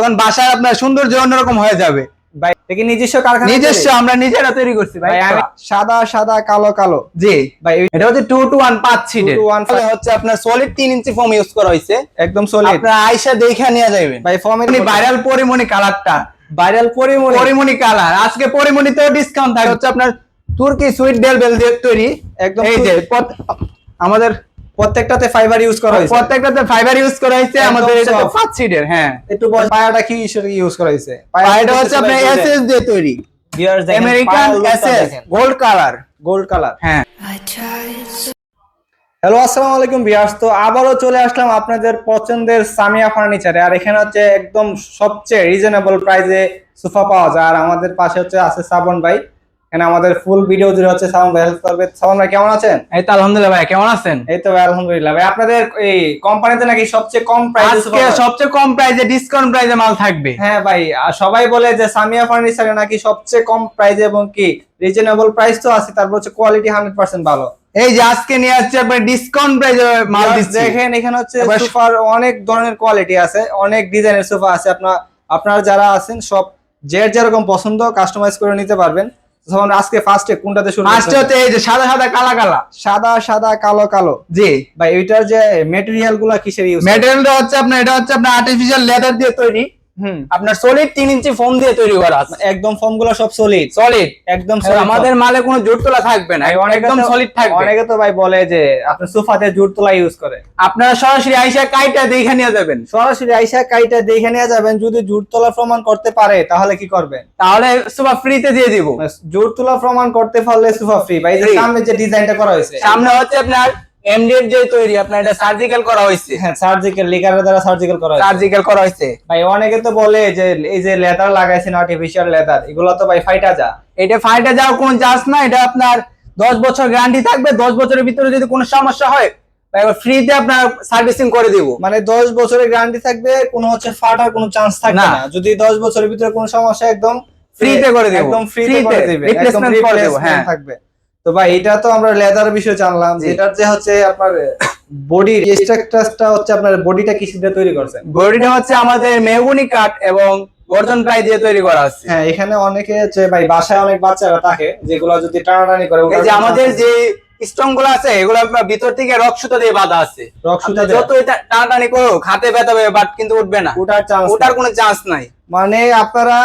তখন বাসায় আপনার সৌন্দর্য অন্যরকম হয়ে যাবে। ভাই এটা কি নিজস্ব কারখানা নিজস্ব আমরা নিজেরা তৈরি করছি ভাই। ভাই সাদা সাদা কালো কালো। জি। ভাই এটা হচ্ছে টু টু ওয়ান পাঁচ সিটের 2 1 তাহলে হচ্ছে আপনার সলিড তিন ইঞ্চি ফোম ইউজ করা হয়েছে। একদম সলিড আপনার আয়সা দেখে নিয়ে যাবেন ভাই ফর্মের ভাইরাল পরিমণি কালারটা। ভাইরাল পরিমণি। পরিমণি কালার। আজকে পরিমণিতেও ডিসকাউন্ট থাকে হচ্ছে আপনার তুর্কি সুইট বেল বেল দিয়ে তৈরি। একদম এই যে আমাদের প্রত্যেকটাতে ফাইবার ইউজ করা হয়েছে। প্রত্যেকটাতে ফাইবার ইউজ করা হয়েছে আমাদের এটা soft। পাঁচ সিটের হ্যাঁ। একটু বল পায়াটা কি ইউজ করা হয়েছে? এটা হচ্ছে আপনার এসএস দিয়ে তৈরি। Viewers American SS gold colour gold colour হ্যাঁ। হ্যালো আসসালামু আলাইকুম ভিউয়ার্স তো আবারও চলে আসলাম আপনাদের পছন্দের সামিয়া ফার্নিচারে আর এখানে হচ্ছে একদম সবচেয়ে রিজনেবল প্রাইসে সোফা পাওয়া যায়। আর আমাদের পাশে হচ্ছে আছে শ্রাবণ ভাই। এখানে আমাদের ফুল ভিডিও জুড়ে হচ্ছে শ্রাবণ ভাই হেল্প করবে। শ্রাবণ ভাই কেমন আছেন? এই তো আলহামদুলিল্লাহ ভাই কেমন আছেন? এই তো ভাই আলহামদুলিল্লাহ। ভাই আপনাদের এই কোম্পানিতে নাকি সবচেয়ে কম প্রাইসে আজকে সবচেয়ে কম প্রাইসে ডিসকাউন্ট প্রাইসে মাল থাকবে। হ্যাঁ ভাই আর সবাই বলে যে সামিয়া ফার্নিচারে নাকি সবচেয়ে কম প্রাইসে এবং কি রিজনেবল প্রাইস তো আছে তারপর হচ্ছে কোয়ালিটি হান্ড্রেড পার্সেন্ট ভালো। এই যে আজকে নিয়ে আসছে আপনার ডিসকাউন্ট প্রাইসে মাল দিচ্ছে। দেখেন এখানে হচ্ছে সোফার অনেক ধরনের কোয়ালিটি আছে অনেক ডিজাইনের সোফা আছে। আপনার আপনার যারা আছেন সব যে যেরকম পছন্দ কাস্টমাইজ করে নিতে পারবেন। তখন আজকে ফার্স্টে কোনটাতে শুরু ফার্স্টে হচ্ছে এই যে সাদা সাদা কালা কালা। সাদা সাদা কালো কালো। জি। ভাই এটার যে মেটেরিয়ালগুলা কিসের ইউজ ম্যাটেরিয়ালটা হচ্ছে আপনার এটা হচ্ছে আপনার আর্টিফিশিয়াল লেদার দিয়ে তৈরি। আপনার সলিড তিন ইঞ্চি ফোম দিয়ে তৈরি করা। আছে একদম ফর্মগুলো সব সলিড সলিড একদম আমাদের মালে কোনো জোর তোলা থাকবে না। একদম সলিড থাকবে। অনেকে তো ভাই বলে যে আপনার সোফাতে জুট তোলা ইউজ করে। আপনারা সরাসরি আইসা কাইটা দেখে নিয়ে যাবেন। সরাসরি আইসা কাইটা দেখে নিয়ে যাবেন। যদি জুট তোলা প্রমাণ করতে পারে তাহলে কি করবেন? তাহলে সুপার ফ্রিতে দিয়ে দিব। জোর তোলা প্রমাণ করতে পারলে সোফা ফ্রি ভাই সামনে যে ডিজাইনটা করা হয়েছে। সামনে হচ্ছে আপনার এমডিএফ যে তৈরি আপনার এটা সার্জিক্যাল করা হয়েছে। হ্যাঁ সার্জিক্যাল লিগারের দ্বারা সার্জিক্যাল করা হয়েছে। সার্জিক্যাল করা হয়েছে। ভাই অনেকে তো বলে যে এই যে লেদার লাগাইছেন আর্টিফিশিয়াল লেদার এগুলো তো ভাই ফাইটা যা। এটা ফাইটে যাওয়ার কোনো চান্স না এটা আপনার দশ বছর গ্যারান্টি থাকবে দশ বছরের ভিতরে যদি কোনো সমস্যা হয় ফ্রিতে আপনার সার্ভিসিং করে দিব। মানে দশ বছরের গ্যারান্টি থাকবে কোনো হচ্ছে ফাটার কোনো চান্স থাকবে না। যদি দশ বছরের ভিতরে কোনো সমস্যা একদম Free তে করে দেব। একদম ফ্রি Free করে দিবে replacement করে দেব, হ্যাঁ। থাকবে। তো ভাই এটা তো আমরা লেদার বিষয়ে জানলাম জি। যেটার যে হচ্ছে আপনার বডি স্ট্রাকচারটা হচ্ছে আপনার বডিটা কিসে দিয়ে তৈরি করছেন বডিটা হচ্ছে আমাদের মেহগুনি কাঠ এবং গর্জন প্রায় দিয়ে তৈরি করা আছে। হ্যাঁ এখানে অনেকে হচ্ছে ভাই বাসায় অনেক বাচ্চারা থাকে যেগুলো যদি টানাটানি করে এই যে আমাদের যে স্ট্রংগুলো আছে এগুলো আপনার ভিতর থেকে রক সুতা দিয়ে বাঁধা আছে। রক সুতা যত এটা টানাটানি করো খাতে ব্যথা পাবে বাট কিন্তু উঠবে না। ওটার চান্স ওটার কোনো চান্স নাই। মানে আপনারা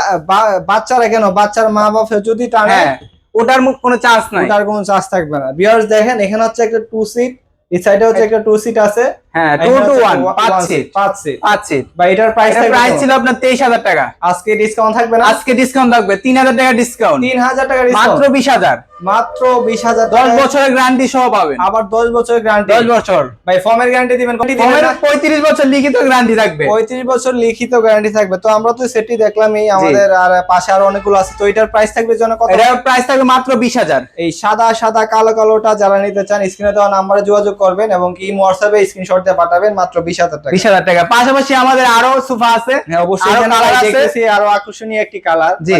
বাচ্চারা কেন? বাচ্চার মা বাবা যদি টানে হ্যাঁ। ওটার মুখ কোনো চার্জ নাই। ওটার কোনো চার্জ থাকবে না। বিয়ার্স দেখেন এখানে হচ্ছে একটা টু সিট এই সাইডে হচ্ছে একটা টু সিট আছে। হ্যাঁ টু টু ওয়ান পাঁচ সিট পাঁচ সিট পাঁচ সিট বা এটার প্রাইস প্রাইস ছিল আপনার তেইশ হাজার টাকা। আজকে ডিসকাউন্ট থাকবে না? আজকে ডিসকাউন্ট থাকবে তিন হাজার টাকা ডিসকাউন্ট তিন হাজার টাকা মাত্র বিশ হাজার। মাত্র বিশ হাজার দশ বছরের গ্যারান্টি সহ পাবেন। আবার দশ বছরের গ্যারান্টি দশ বছর। ভাই ফর্মের গ্যারান্টি দিবেন। কত দিবেন? কমের না? পঁয়ত্রিশ বছর লিখিত গ্যারান্টি থাকবে। পঁয়ত্রিশ বছর লিখিত গ্যারান্টি থাকবে। তো আমরা তো সেটি দেখলাম এই আমাদের আর পাশে আরও অনেকগুলো আছে। তো এটার প্রাইস থাকবে যেন কত? এটার প্রাইস থাকবে মাত্র বিশ হাজার। এই সাদা সাদা কালো কালোটা যারা নিতে চান স্ক্রিনে দেওয়া নাম্বারে যোগাযোগ করবেন এবং কি হোয়াটসঅ্যাপে স্ক্রিনশট দিয়ে পাঠাবেন মাত্র বিশ হাজার টাকা। বিশ হাজার টাকা। পাশাপাশি আমাদের আরও সোফা আছে। হ্যাঁ অবশ্যই আরও আকর্ষণীয় একটি কালার। জি।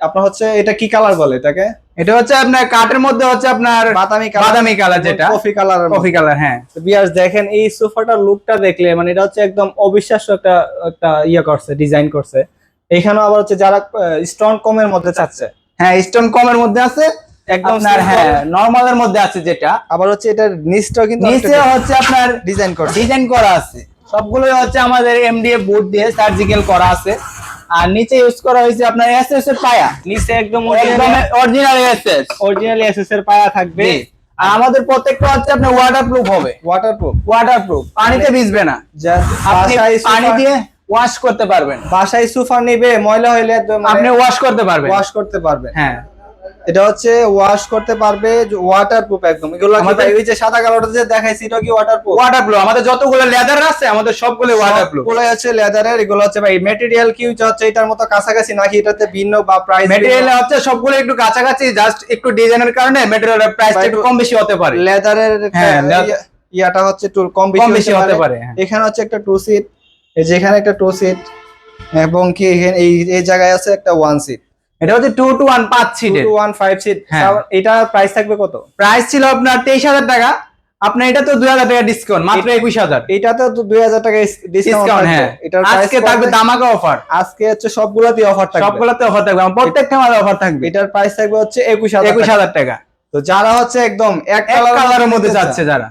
আপনার হচ্ছে এটা কি কালার বলে এটাকে? এটা হচ্ছে আপনার কাঠের মধ্যে হচ্ছে আপনার বাদামি বাদামি কালার যেটা। কফি কালার কফি কালার হ্যাঁ। বিয়ার্স দেখেন এই সোফাটার লুকটা দেখলে মানে এটা হচ্ছে একদম অবিশ্বাস্য একটা একটা ইয়ে করছে ডিজাইন করছে। এখানেও আবার হচ্ছে যারা স্টোন কমের মধ্যে চাচ্ছে। হ্যাঁ স্টোন কমের মধ্যে আছে। একদম। হ্যাঁ নরমালের মধ্যে আছে যেটা। আবার হচ্ছে এটার নিচটাও কিন্তু নিচে হচ্ছে আপনার ডিজাইন করছে ডিজাইন করা আছে। সবগুলো হচ্ছে আমাদের এমডিএফ বোর্ড দিয়ে সার্জিক্যাল করা আছে। আর নিচে ইউজ করা হয়েছে আপনার এসএস এর পায়া। নিচে একদম একদম অরিজিনাল এসএস অরিজিনাল এসএস এর পায়া থাকবে। আর আমাদের প্রত্যেকটা হচ্ছে আপনার ওয়াটারপ্রুফ হবে। ওয়াটারপ্রুফ ওয়াটারপ্রুফ পানিতে ভিজবে না। আপনি পানি দিয়ে ওয়াশ করতে পারবেন। বাসায় সোফা নিবে ময়লা হইলে আপনি ওয়াশ করতে পারবেন। ওয়াশ করতে পারবেন। হ্যাঁ। এটা হচ্ছে ওয়াশ করতে পারবে ওয়াটারপ্রুফ একদম। এগুলো আমাদের- ভাই ওই যে সাদা কালোটা যে দেখাইছি এটা কি ওয়াটারপ্রুফ ওয়াটারপ্রুফ আমাদের যতগুলো লেদার আছে আমাদের সবগুলো ওয়াটারপ্রুফ সবগুলো হচ্ছে লেদারের এগুলো হচ্ছে ভাই মেটেরিয়াল কি হচ্ছে এটার মতো কাছাকাছি নাকি এটাতে ভিন্ন বা প্রাইস মেটেরিয়াল হচ্ছে সবগুলো একটু কাছাকাছি জাস্ট একটু ডিজাইনের কারণে মেটেরিয়ালের প্রাইস একটু কম বেশি হতে পারে। লেদারের হ্যাঁ, ইয়াটা হচ্ছে একটু কম বেশি হতে পারে, হ্যাঁ। এখানে হচ্ছে একটা টু সিট এই যে এখানে একটা টু সিট এবং কি এই জায়গায় আছে একটা ওয়ান সিট এটা হচ্ছে টু টু ওয়ান পাঁচ সিটের টু ওয়ান ফাইভ সিট। এটা প্রাইস থাকবে কত? প্রাইস ছিল আপনার তেইশ হাজার টাকা। আপনার এটা তো দুই হাজার টাকা ডিসকাউন্ট মাত্র একুশ হাজার। এটাতে তো দুই হাজার টাকা ডিসকাউন্ট হ্যাঁ। এটার আজকে থাকবে দামাকা অফার আজকে হচ্ছে সবগুলাতেই অফার থাকবে। সবগুলোতে অফার থাকবে। প্রত্যেকটা মালে অফার থাকবে। এটার প্রাইস থাকবে হচ্ছে একুশ হাজার একুশ হাজার টাকা। তো যারা হচ্ছে একদম এক কালারের মধ্যে যাচ্ছে যারা।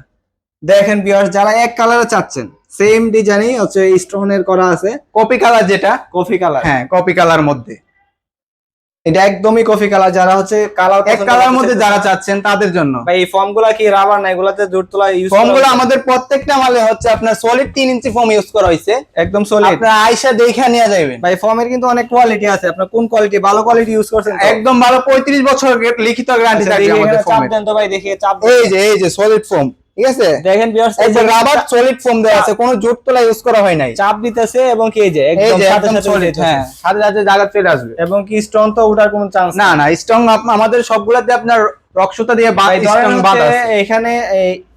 দেখেন ভিউয়ার্স যারা এক কালারে চাচ্ছেন সেম ডিজাইনই হচ্ছে স্টোনের করা আছে। কপি কালার যেটা। কফি কালার হ্যাঁ কপি কালার মধ্যে। এটা একদমই কফি কালার যারা হচ্ছে কালার এক কালার মধ্যে যারা চাচ্ছেন। তাদের জন্য। ভাই এই ফর্মগুলা কি রাবার না? এগুলাতে জোর তোলা ইউজ ফোমগুলো আমাদের প্রত্যেকটা মালে হচ্ছে আপনার সলিড তিন ইঞ্চি ফর্ম ইউজ করা হয়েছে। একদম সলিড আপনার আয়সা দেখে নিয়ে যাবেন ভাই ফর্মের কিন্তু অনেক কোয়ালিটি আছে। আপনার কোন কোয়ালিটি ভালো কোয়ালিটি ইউজ করছেন একদম ভালো পঁয়ত্রিশ বছর লিখিত গ্যারান্টি আচ্ছা, দেখি আমাদের এখানে চাপ দেন তো ভাই দেখি চাপ এই যে এই যে সলিড ফোম ঠিক আছে? দেখেন ভিউয়ার্স এই যে রাবার সলিড ফোম দেওয়া আছে কোনো জোট তোলা ইউজ করা হয় নাই। চাপ দিতেছে এবং কি এই যে একদম সাথে সাথে সলিড হ্যাঁ। সাথে সাথে জায়গা চলে আসবে। এবং কি স্ট্রং তো ওঠার কোনো চান্স না না স্ট্রং আমাদের সবগুলাতে আপনার রক্সতা দিয়ে বাদ স্ট্রং বাদ আছে। এখানে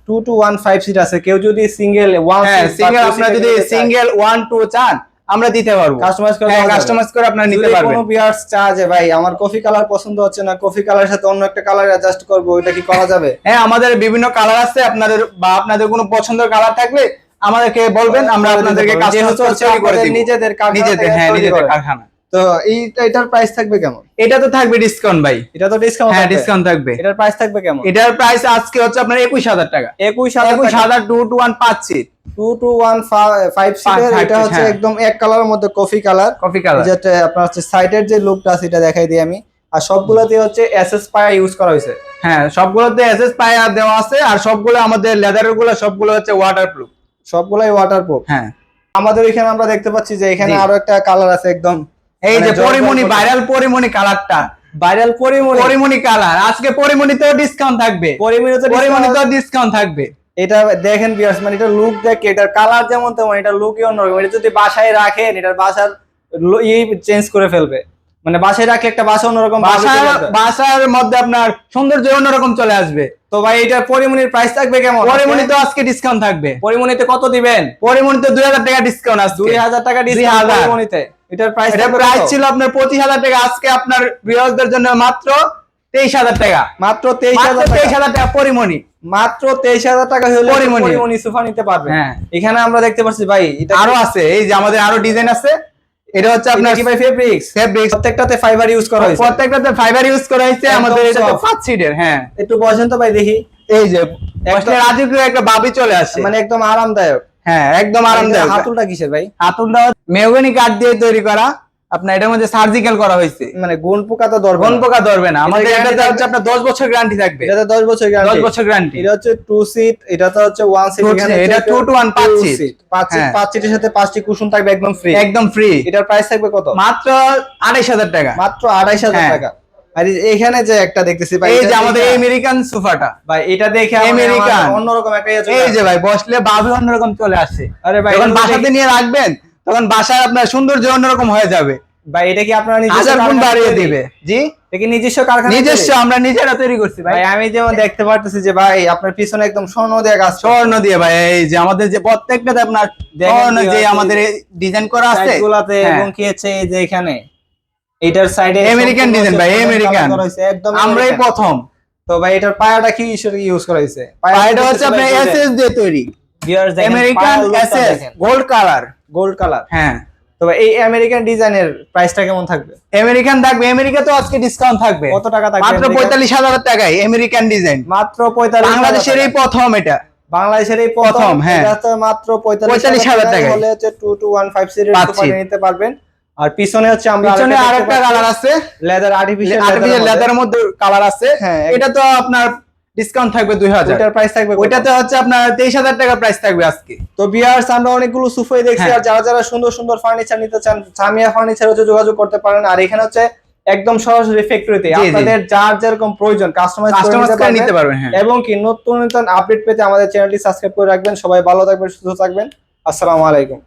two two one five seat আছে। কেউ যদি সিঙ্গেল ওয়ান হ্যাঁ সিঙ্গেল আপনার যদি সিঙ্গেল ওয়ান টু চান আমরা দিতে পারব। কাস্টমাইজ করে হ্যাঁ কাস্টমাইজ করে আপনারা নিতে পারবেন। কোনো বিয়ার্স চা যে ভাই আমার কফি কালার পছন্দ হচ্ছে না কফি কালারের সাথে অন্য একটা কালার অ্যাডজাস্ট করব এটা কি করা যাবে? হ্যাঁ আমাদের বিভিন্ন কালার আছে। আপনাদের বা আপনাদের কোনো পছন্দের কালার থাকলে আমাদেরকে বলবেন আমরা আপনাদেরকে কাস্টমাইজ করে দিই নিজেদের কারখানা নিজেদের হ্যাঁ নিজেদের কারখানা। তো এইটা এটার প্রাইস থাকবে কেমন? এটা তো থাকবে ডিসকাউন্ট ভাই। এটা তো ডিসকাউন্ট হ্যাঁ ডিসকাউন্ট থাকবে। এটার প্রাইস থাকবে কেমন? এটার প্রাইস আজকে হচ্ছে আপনার একুশ হাজার টাকা। একুশ একুশ হাজার হাজার টু টু ওয়ান পাচ্ছি টু টু ওয়ান ফাইভ সিটের এটা হচ্ছে হ্যাঁ। একদম এক কালারের মধ্যে কফি কালার কফি কালার যেটা আপনার হচ্ছে সাইডের যে লুকটা আছে এটা দেখাই দিই আমি। আর সবগুলোতে হচ্ছে এসএস পায়া ইউজ করা হয়েছে। হ্যাঁ সবগুলোতে এসএস পায়া দেওয়া আছে আর সবগুলো আমাদের লেদারেরগুলো সবগুলো হচ্ছে ওয়াটার প্রুফ সবগুলাই ওয়াটারপ্রুফ হ্যাঁ। আমাদের এখানে আমরা দেখতে পাচ্ছি যে এখানে আরও একটা কালার আছে একদম এই মানে যে জল পরিমণি ভাইরাল পরিমণি কালারটা ভাইরাল পরিমণি। পরিমণি কালার আজকে পরিমণিতেও ডিসকাউন্ট থাকবে। পরিমণি তো পরিমণিতেও ডিসকাউন্ট থাকবে। এটা দেখেন ভিউয়ার্স মানে এটা লুক দেখে এটার কালার যেমন তেমন এটা লুকই অন্যরকম। এটা যদি বাসায় রাখেন এটার বাসার ই চেঞ্জ করে ফেলবে। মানে বাসায় রাখলে একটা বাসা অন্যরকম বাসার বাসার মধ্যে আপনার সৌন্দর্য অন্যরকম চলে আসবে। তো ভাই এটা পরিমণির প্রাইস থাকবে কেমন? পরিমণিতে আজকে ডিসকাউন্ট থাকবে। পরিমণিতে কত দিবেন? পরিমণিতে দুই হাজার টাকা ডিসকাউন্ট আসবে দুই হাজার টাকা ডিসকাউন্ট 2000 পরিমণিতে। এটার প্রাইস প্রাইস ছিল আপনার পঁচিশ হাজার টাকা। আজকে আপনার বৃহস্পতির জন্য মাত্র তেইশ হাজার টাকা। মাত্র তেইশ হাজার তেইশ হাজার টাকা পরিমণি। মাত্র তেইশ হাজার টাকা হলে পরিমণি। সোফা নিতে পারবে। হ্যাঁ। এখানে আমরা দেখতে পাচ্ছি ভাই এটা আরও আছে এই যে আমাদের আরও ডিজাইন আছে। এটা হচ্ছে আপনার কি ভাই ফেব্রিক্স ফেব্রিক্স প্রত্যেকটাতে ফাইবার ইউজ করা হয়েছে। প্রত্যেকটাতে ফাইবার ইউজ করা হয়েছে আমাদের এটা সিটের হ্যাঁ। একটু বসেন তো ভাই দেখি। এই যে একটা- রাজকীয় একটা বাবি চলে আসে। মানে একদম আরামদায়ক। হ্যাঁ একদম আরামদায়ক। হাতুলটা কিসের ভাই? হাতুলটা মেহগনি কাঠ দিয়ে তৈরি করা। আপনার এটার মধ্যে সার্জিক্যাল করা হয়েছে। মানে পোকা তো দরকার কোন পোকা ধরবে না। আমাদের guarantee হচ্ছে আপনার দশ বছর গ্যারান্টি থাকবে। এটাতে দশ বছর দশ গ্যারান্টি বছর গ্যারান্টি এটা হচ্ছে সিট এটা তো হচ্ছে সিট এটা সিট হ্যাঁ। পাঁচ সিটের সাথে পাঁচটি কুশন থাকবে একদম ফ্রি একদম ফ্রি এটার প্রাইস থাকবে কত? মাত্র আড়াইশ হাজার টাকা। মাত্র আড়াইশ হাজার হ্যাঁ। টাকা। আর এখানে যে একটা দেখতেছি ভাই এই যে আমাদের আমেরিকান সোফাটা ভাই এটা দেখে আমার- American। আমার অন্যরকম একটা ইয়ে এই যে ভাই বসলে বাবি অন্যরকম চলে আসে আরে ভাই যখন বাসাতে নিয়ে রাখবেন তখন বাসায় আপনার সৌন্দর্য অন্যরকম হয়ে যাবে। ভাই এটা কি আপনারা নিজস্ব হাজার গুণ বাড়িয়ে দিবে। জি? এটা নিজস্ব কারখানা নিজস্ব আমরা নিজেরা তৈরি করছি ভাই। আমি যেমন দেখতে পারতেছি যে ভাই আপনার পিছনে একদম স্বর্ণ দেয়া গাছ স্বর্ণ দিয়ে ভাই এই যে আমাদের যে প্রত্যেকটাতে আপনার স্বর্ণ যে আমাদের ডিজাইন করা আছে গুলাতে হ্যাঁ। এবং কি হচ্ছে এই যে এখানে? এটার সাইডে American design ভাই, American। একদম আমরাই প্রথম। তো ভাই এটার পায়াটা কি ইউজ করা হয়েছে এটা হচ্ছে আপনার এসএস দিয়ে তৈরি। American SS gold colour gold colour হ্যাঁ। তো ভাই এই আমেরিকান ডিজাইনের প্রাইসটা কেমন থাকবে? আমেরিকান থাকবে আমেরিকা তো আজকে ডিসকাউন্ট থাকবে। কত টাকা থাকবে মাত্র American? পঁয়তাল্লিশ হাজার টাকায় আমেরিকান ডিজাইন মাত্র পঁয়তাল্লিশ বাংলাদেশের এই প্রথম এটা। বাংলাদেশের এই প্রথম, হ্যাঁ। এটা তো মাত্র পঁয়তাল্লিশ 45,000 টাকায়। হলে হচ্ছে টু টু ওয়ান ফাইভ সিটের নিতে পারবেন। আর পিছনে হচ্ছে আমরা পিছনে আরেকটা কালার আছে। লেদার আর্টিফিশিয়াল আর্টিফিশিয়াল লেদারের মধ্যে কালার আছে। হ্যাঁ, এটা তো আপনার ডিসকাউন্ট থাকবে দুই হাজার। প্রাইস থাকবে কত? ওইটাতে হচ্ছে আপনার তেইশ হাজার টাকা প্রাইস থাকবে আজকে। তো বিয়ার্স আমরা অনেকগুলো সুফাই দেখছি হ্যাঁ। আর যারা যারা সুন্দর সুন্দর ফার্নিচার নিতে চান সামিয়া ফার্নিচার হচ্ছে যোগাযোগ করতে পারেন। আর এখানে হচ্ছে একদম সরাসরি ফ্যাক্টরিতে। আপনাদের যার যেরকম প্রয়োজন কাস্টমাইজ করে নিতে পারবেন। হ্যাঁ। এবং কি নতুন নতুন আপডেট পেতে আমাদের চ্যানেলটি সাবস্ক্রাইব করে রাখবেন। সবাই ভালো থাকবেন সুস্থ থাকবেন। আসসালামু আলাইকুম।